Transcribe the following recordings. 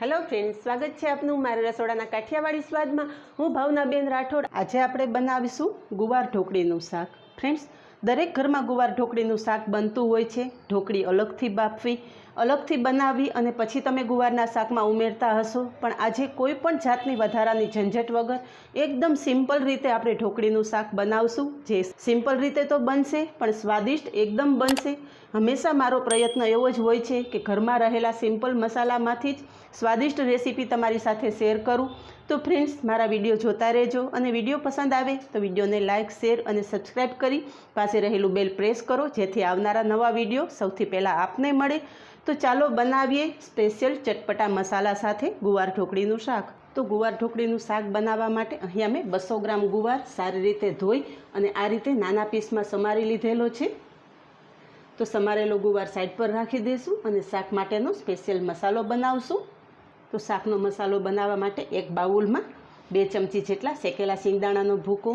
Hello friend સ્વાગત છે આપનું મારા રસોડાના કાઠિયાવાડી સ્વાદમાં. હું ભાવનાબેન રાઠોડ. આજે આપણે બનાવીશું ગુવાર ઢોકળીનું શાક. ફ્રેન્ડ્સ દરેક ઘરમાં ગુવાર ઢોકળીનું શાક બનતું હોય છે. ઢોકળી અલગથી બાફવી, અલગથી બનાવવી અને પછી તમે ગુવારના શાકમાં ઉમેરતા હશો. પણ આજે કોઈ પણ જાતની વધારાની ઝંઝટ વગર એકદમ સિમ્પલ રીતે આપણે ઢોકળીનું શાક બનાવશું. જે સિમ્પલ રીતે તો બનશે, પણ સ્વાદિષ્ટ એકદમ બનશે. હંમેશા મારો પ્રયત્ન એવો જ હોય છે કે ઘરમાં રહેલા સિમ્પલ મસાલામાંથી જ સ્વાદિષ્ટ રેસીપી તમારી સાથે શેર કરું. તો ફ્રેન્ડ્સ મારા વીડિયો જોતા રહેજો અને વીડિયો પસંદ આવે તો વિડીયોને લાઇક શેર અને સબસ્ક્રાઈબ કરી પાસે રહેલું બેલ પ્રેસ કરો, જેથી આવનારા નવા વીડિયો સૌથી પહેલાં આપને મળે. તો ચાલો બનાવીએ સ્પેશિયલ ચટપટા મસાલા સાથે ગુવાર ઢોકળીનું શાક. તો ગુવાર ઢોકળીનું શાક બનાવવા માટે અહીંયા મેં બસો ગ્રામ ગુવાર સારી રીતે ધોઈ અને આ રીતે નાના પીસમાં સમારી લીધેલો છે. તો સમારેલો ગુવાર સાઈડ પર રાખી દઈશું અને શાક માટેનો સ્પેશિયલ મસાલો બનાવશું. તો શાકનો મસાલો બનાવવા માટે એક બાઉલમાં બે ચમચી જેટલા શેકેલા શિંગદાણાનો ભૂકો,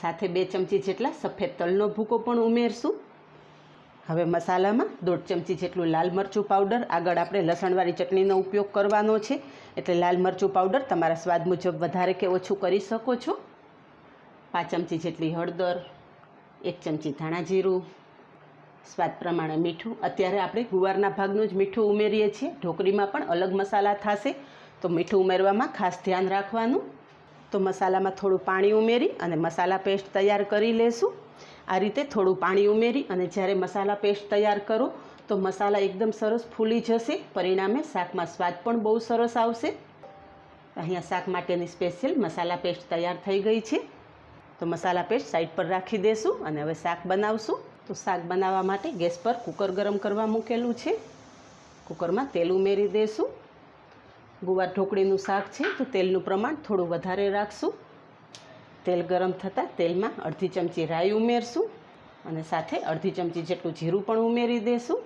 સાથે બે ચમચી જેટલા સફેદ તલનો ભૂકો પણ ઉમેરશું. હવે મસાલામાં દોઢ ચમચી જેટલું લાલ મરચું પાવડર. આગળ આપણે લસણવાળી ચટણીનો ઉપયોગ કરવાનો છે. એટલે લાલ મરચું પાવડર તમારા સ્વાદ મુજબ વધારે કે ઓછું કરી શકો છો. પાંચ ચમચી જેટલી હળદર, એક ચમચી ધાણા જીરું સ્વાદ પ્રમાણે મીઠું. અત્યારે આપણે ગુવારના ભાગનું જ મીઠું ઉમેરીએ છીએ. ઢોકળીમાં પણ અલગ મસાલા થશે. તો મીઠું ઉમેરવામાં ખાસ ધ્યાન રાખવાનું. તો મસાલામાં થોડું પાણી ઉમેરી અને મસાલા પેસ્ટ તૈયાર કરી લેશું. આ રીતે થોડું પાણી ઉમેરી અને જ્યારે મસાલા પેસ્ટ તૈયાર કરો, તો મસાલા એકદમ સરસ ફૂલી જશે. પરિણામે શાકમાં સ્વાદ પણ બહુ સરસ આવશે. અહીંયા શાક માટેની સ્પેશિયલ મસાલા પેસ્ટ તૈયાર થઈ ગઈ છે. તો મસાલા પેસ્ટ સાઈડ પર રાખી દેશું અને હવે શાક બનાવશું. તો શાક બનાવવા માટે ગેસ પર કુકર ગરમ કરવા મૂકેલું છે. કુકરમાં તેલ ઉમેરી દઈશું ગુવાર ઢોકળીનું શાક છે તો તેલનું પ્રમાણ થોડું વધારે રાખશું. તેલ ગરમ થતાં તેલમાં અડધી ચમચી રાઈ ઉમેરશું અને સાથે અડધી ચમચી જેટલું જીરું પણ ઉમેરી દઈશું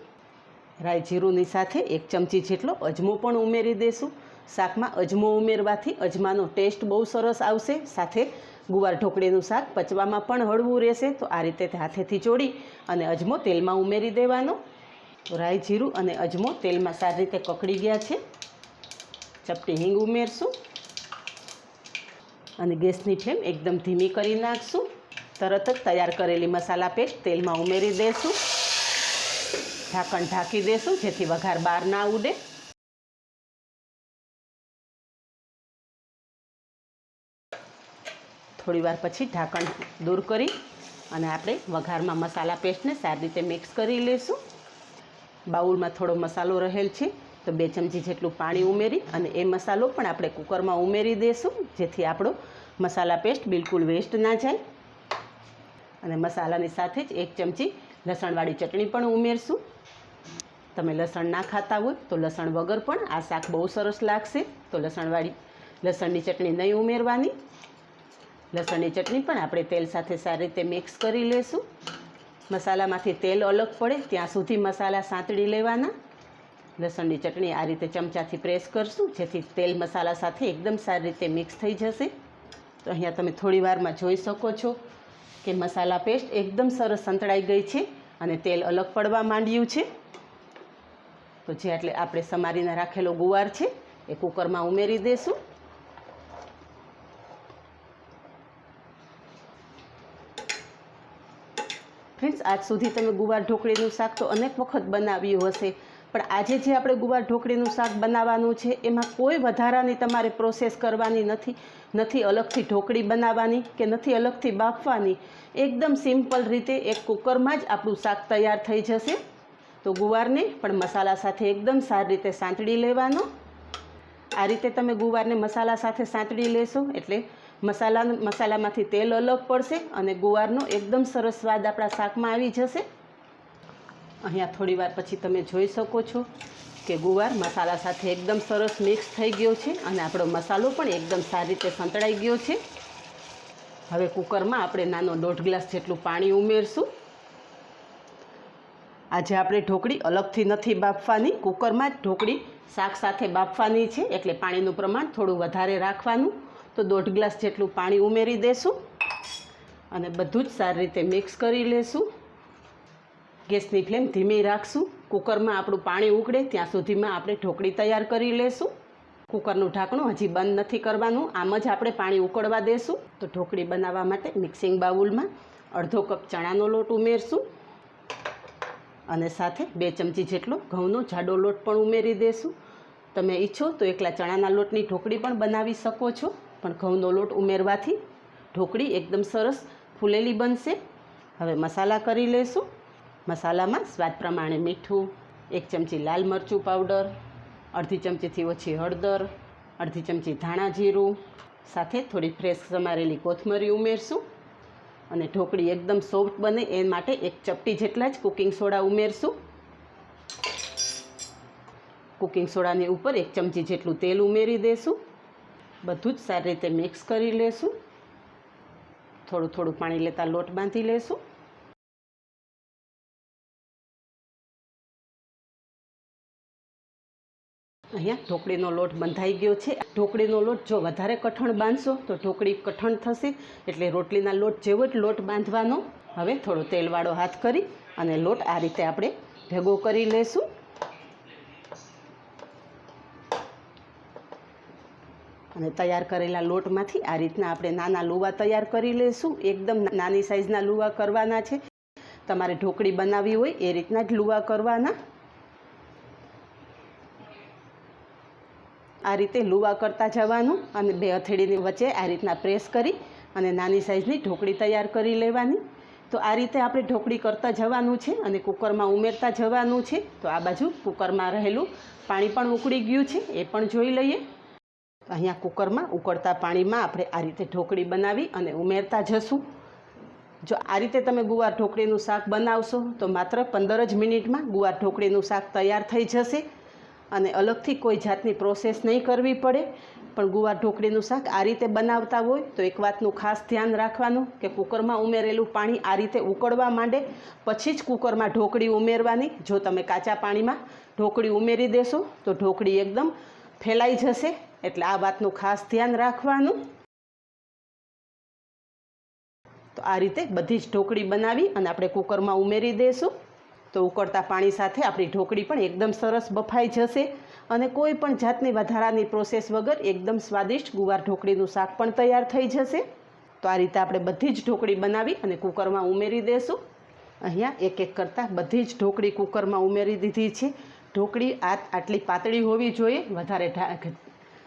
રાઈ જીરુંની સાથે એક ચમચી જેટલો અજમો પણ ઉમેરી દઈશું શાકમાં અજમો ઉમેરવાથી અજમાનો ટેસ્ટ બહુ સરસ આવશે. સાથે ગુવાર ઢોકળીનું શાક પચવામાં પણ હળવું રહેશે. તો આ રીતે હાથેથી ચોડી અને અજમો તેલમાં ઉમેરી દેવાનો. રાઈ જીરું અને અજમો તેલમાં સારી રીતે કકડી ગયા છે. ચપટી હિંગ ઉમેરશું. અને ગેસની ફ્લેમ એકદમ ધીમી કરી નાખશું. તરત જ તૈયાર કરેલી મસાલા પેસ્ટ તેલમાં ઉમેરી દઈશું ઢાંકણ ઢાંકી દઈશું જેથી વઘાર બહાર ના ઉડે. થોડી વાર પછી ઢાંકણ દૂર કરી અને આપણે વઘારમાં મસાલા પેસ્ટને સારી રીતે મિક્સ કરી લઈશું બાઉલમાં થોડો મસાલો રહેલ છે, તો બે ચમચી જેટલું પાણી ઉમેરી અને એ મસાલો પણ આપણે કુકરમાં ઉમેરી દઈશું જેથી આપણો મસાલા પેસ્ટ બિલકુલ વેસ્ટ ના જાય. અને મસાલાની સાથે જ એક ચમચી લસણવાળી ચટણી પણ ઉમેરશું. તમે લસણ ના ખાતા હોય તો લસણ વગર પણ આ શાક બહુ સરસ લાગશે. તો લસણવાળી, લસણની ચટણી નહીં ઉમેરવાની. લસણની ચટણી પણ આપણે તેલ સાથે સારી રીતે મિક્સ કરી લેશું. મસાલામાંથી તેલ અલગ પડે ત્યાં સુધી મસાલા સાંતળી લેવાના. લસણની ચટણી આ રીતે ચમચાથી પ્રેસ કરશું, જેથી તેલ મસાલા સાથે એકદમ સારી રીતે મિક્સ થઈ જશે. તો અહીંયા તમે થોડી વારમાં જોઈ શકો છો કે મસાલા પેસ્ટ એકદમ સરસ સંતળાઈ ગઈ છે અને તેલ અલગ પડવા માંડ્યું છે. તો જે એટલે આપણે સમારીને રાખેલો ગુવાર છે, એ કુકરમાં ઉમેરી દઈશું ફ્રેન્ડ્સ, આજ સુધી તમે ગુવાર ઢોકળીનું શાક તો અનેક વખત બનાવ્યું હશે, પણ આજે જે આપણે ગુવાર ઢોકળીનું શાક બનાવવાનું છે, એમાં કોઈ વધારાની તમારે પ્રોસેસ કરવાની નથી નથી અલગથી ઢોકળી બનાવવાની કે નથી અલગથી બાફવાની. એકદમ સિમ્પલ રીતે એક કુકરમાં જ આપણું શાક તૈયાર થઈ જશે. તો ગુવારને પણ મસાલા સાથે એકદમ સારી રીતે સાંતળી લેવાનો. આ રીતે તમે ગુવારને મસાલા સાથે સાંતળી લેશો, એટલે મસાલા મસાલામાંથી તેલ અલગ પડશે અને ગુવારનો એકદમ સરસ સ્વાદ આપણા શાકમાં આવી જશે. અહીંયા થોડી વાર પછી તમે જોઈ શકો છો કે ગુવાર મસાલા સાથે એકદમ સરસ મિક્સ થઈ ગયો છે અને આપણો મસાલો પણ એકદમ સારી રીતે સંતળાઈ ગયો છે. હવે કુકરમાં આપણે નાનો દોઢ ગ્લાસ જેટલું પાણી ઉમેરશું. આજે આપણે ઢોકળી અલગથી નથી બાફવાની, કુકરમાં જ ઢોકળી શાક સાથે બાફવાની છે, એટલે પાણીનું પ્રમાણ થોડું વધારે રાખવાનું. તો દોઢ ગ્લાસ જેટલું પાણી ઉમેરી દેશું અને બધું જ સારી રીતે મિક્સ કરી લેશું. ગેસની ફ્લેમ ધીમી રાખશું. કુકરમાં આપણું પાણી ઉકળે ત્યાં સુધીમાં આપણે ઢોકળી તૈયાર કરી લેશું. કુકરનું ઢાંકણું હજી બંધ નથી કરવાનું, આમ જ આપણે પાણી ઉકળવા દેશું. તો ઢોકળી બનાવવા માટે મિક્સિંગ બાઉલમાં અડધો કપ ચણાનો લોટ ઉમેરશું અને સાથે બે ચમચી જેટલો ઘઉંનો જાડો લોટ પણ ઉમેરી દેશું. તમે ઈચ્છો તો એકલા ચણાના લોટની ઢોકળી પણ બનાવી શકો છો. પણ ઘઉંનો લોટ ઉમેરવાથી ઢોકળી એકદમ સરસ ફૂલેલી બનશે. હવે મસાલા કરી લઈશું મસાલામાં સ્વાદ પ્રમાણે મીઠું, એક ચમચી લાલ મરચું પાવડર, અડધી ચમચીથી ઓછી હળદર, અડધી ચમચી ધાણા જીરું, સાથે થોડી ફ્રેશ સમારેલી કોથમરી ઉમેરશું. અને ઢોકળી એકદમ સોફ્ટ બને એ માટે એક ચપટી જેટલા જ કુકિંગ સોડા ઉમેરશું. કુકિંગ સોડાની ઉપર એક ચમચી જેટલું તેલ ઉમેરી દેશું. બધું જ સારી રીતે મિક્સ કરી લેશું. થોડું થોડું પાણી લેતા લોટ બાંધી લેશું. અહીંયા ઢોકળીનો લોટ બંધાઈ ગયો છે. ઢોકળીનો લોટ જો વધારે કઠણ બાંધશો તો ઢોકળી કઠણ થશે. એટલે રોટલીના લોટ જેવો જ લોટ બાંધવાનો. હવે થોડો તેલવાળો હાથ કરી અને લોટ આ રીતે આપણે ભેગો કરી લેશું. અને તૈયાર કરેલા લોટમાંથી આ રીતના આપણે નાના લુવા તૈયાર કરી લઈશું. એકદમ નાની સાઈઝના લુવા કરવાના છે. તમારે ઢોકળી બનાવવી હોય એ રીતના જ લુવા કરવાના. આ રીતે લુવા કરતા જવાનું અને બે હથેળીની વચ્ચે આ રીતના પ્રેસ કરી અને નાની સાઇઝની ઢોકળી તૈયાર કરી લેવાની. તો આ રીતે આપણે ઢોકળી કરતા જવાનું છે અને કુકરમાં ઉમેરતા જવાનું છે. તો આ બાજુ કુકરમાં રહેલું પાણી પણ ઉકળી ગયું છે. એ પણ જોઈ લઈએ. અહીંયા કુકરમાં ઉકળતા પાણીમાં આપણે આ રીતે ઢોકળી બનાવી અને ઉમેરતા જશું. જો આ રીતે તમે ગુવાર ઢોકળીનું શાક બનાવશો, તો માત્ર પંદર જ મિનિટમાં ગુવાર ઢોકળીનું શાક તૈયાર થઈ જશે. અને અલગથી કોઈ જાતની પ્રોસેસ નહીં કરવી પડે, પણ ગુવાર ઢોકળીનું શાક આ રીતે બનાવતા હોય, તો એક વાતનું ખાસ ધ્યાન રાખવાનું કે કુકરમાં ઉમેરેલું પાણી આ રીતે ઉકળવા માંડે, પછી જ કુકરમાં ઢોકળી ઉમેરવાની. જો તમે કાચા પાણીમાં ઢોકળી ઉમેરી દેશો, તો ઢોકળી એકદમ ફેલાઈ જશે. એટલે આ વાતનું ખાસ ધ્યાન રાખવાનું. તો આ રીતે બધી જ ઢોકળી બનાવી અને આપણે કુકરમાં ઉમેરી દઈશું તો ઉકળતા પાણી સાથે આપણી ઢોકળી પણ એકદમ સરસ બફાઈ જશે અને કોઈ પણ જાતની વધારાની પ્રોસેસ વગર એકદમ સ્વાદિષ્ટ ગુવાર ઢોકળીનું શાક પણ તૈયાર થઈ જશે. તો આ રીતે આપણે બધી જ ઢોકળી બનાવી અને કુકરમાં ઉમેરી દઈશું અહીંયા એક એક કરતાં બધી જ ઢોકળી કુકરમાં ઉમેરી દીધી છે. ઢોકળી આ આટલી પાતળી હોવી જોઈએ. વધારે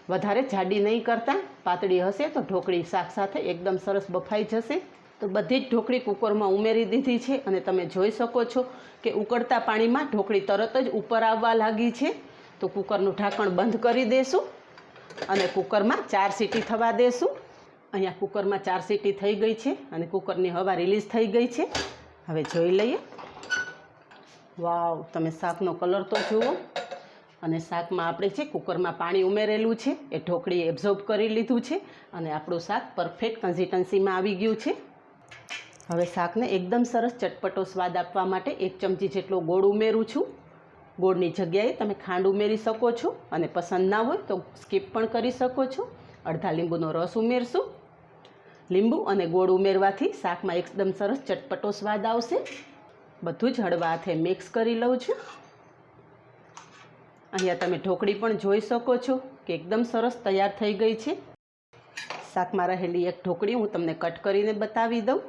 વધારે જાડી નહીં કરતા, પાતળી હશે તો ઢોકળી શાક સાથે એકદમ સરસ બફાઈ જશે. તો બધી જ ઢોકળી કુકરમાં ઉમેરી દીધી છે અને તમે જોઈ શકો છો કે ઉકળતા પાણીમાં ઢોકળી તરત જ ઉપર આવવા લાગી છે. તો કુકરનું ઢાંકણ બંધ કરી દેશું અને કુકરમાં ચાર સીટી થવા દેશું. અહીંયા કુકરમાં ચાર સીટી થઈ ગઈ છે અને કુકરની હવા રિલીઝ થઈ ગઈ છે. હવે જોઈ લઈએ. વાવ, તમે શાકનો કલર તો જુઓ. અને શાકમાં આપણે છે કુકરમાં પાણી ઉમેરેલું છે. એ ઢોકળી એબ્ઝોર્બ કરી લીધું છે અને આપણું શાક પરફેક્ટ કન્સિસ્ટન્સીમાં આવી ગયું છે. હવે શાકને એકદમ સરસ ચટપટો સ્વાદ આપવા માટે એક ચમચી જેટલો ગોળ ઉમેરું છું. ગોળની જગ્યાએ તમે ખાંડ ઉમેરી શકો છો અને પસંદ ના હોય તો સ્કીપ પણ કરી શકો છો. અડધા લીંબુનો રસ ઉમેરશું. લીંબુ અને ગોળ ઉમેરવાથી શાકમાં એકદમ સરસ ચટપટો સ્વાદ આવશે. બધું જ હળવા હાથે મિક્સ કરી લઉં છું. અહીંયા તમે ઢોકળી પણ જોઈ શકો છો કે એકદમ સરસ તૈયાર થઈ ગઈ છે. શાકમાં રહેલી એક ઢોકળી હું તમને કટ કરીને બતાવી દઉં.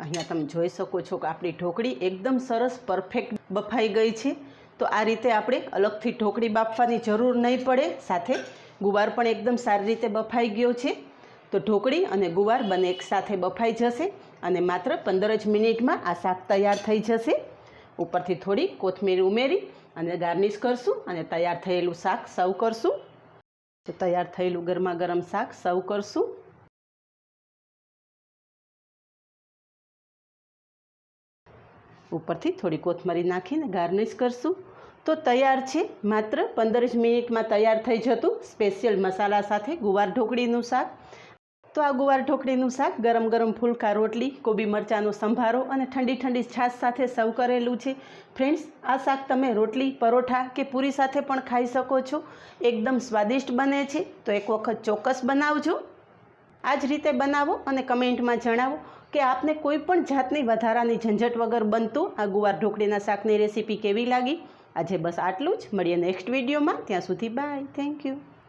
અહીંયા તમે જોઈ શકો છો કે આપણી ઢોકળી એકદમ સરસ પરફેક્ટ બફાઈ ગઈ છે. તો આ રીતે આપણે અલગથી ઢોકળી બાફવાની જરૂર નહીં પડે, સાથે ગુવાર પણ એકદમ સારી રીતે બફાઈ ગયો છે. તો ઢોકળી અને ગુવાર બંને એકસાથે બફાઈ જશે અને માત્ર પંદર જ મિનિટમાં આ શાક તૈયાર થઈ જશે. ઉપરથી થોડી કોથમીર ઉમેરી અને ગાર્નિશ કરશું અને તૈયાર થયેલું શાક સર્વ કરશું. તો તૈયાર થયેલું ગરમા શાક સર્વ કરશું. ઉપરથી થોડી કોથમરી નાખીને ગાર્નિશ કરશું. તો તૈયાર છે માત્ર પંદર જ મિનિટમાં તૈયાર થઈ જતું સ્પેશિયલ મસાલા સાથે ગુવાર ઢોકળીનું શાક. તો આ ગુવાર ઢોકળીનું શાક, ગરમ ગરમ ફૂલકા, રોટલી, કોબી મરચાંનો સંભારો અને ઠંડી ઠંડી છાશ સાથે સર્વ કરેલું છે. ફ્રેન્ડ્સ, આ શાક તમે રોટલી, પરોઠા કે પૂરી સાથે પણ ખાઈ શકો છો. એકદમ સ્વાદિષ્ટ બને છે. તો એક વખત ચોક્કસ બનાવજો. આ જ રીતે બનાવો અને કમેન્ટમાં જણાવો કે આપને કોઈ પણ જાતની વધારાની ઝંઝટ વગર બનતું આ ગુવાર ઢોકળીના શાકની રેસીપી કેવી લાગી? આજે બસ આટલું જ. મળીએ નેક્સ્ટ વિડીયોમાં. ત્યાં સુધી બાય. Thank you.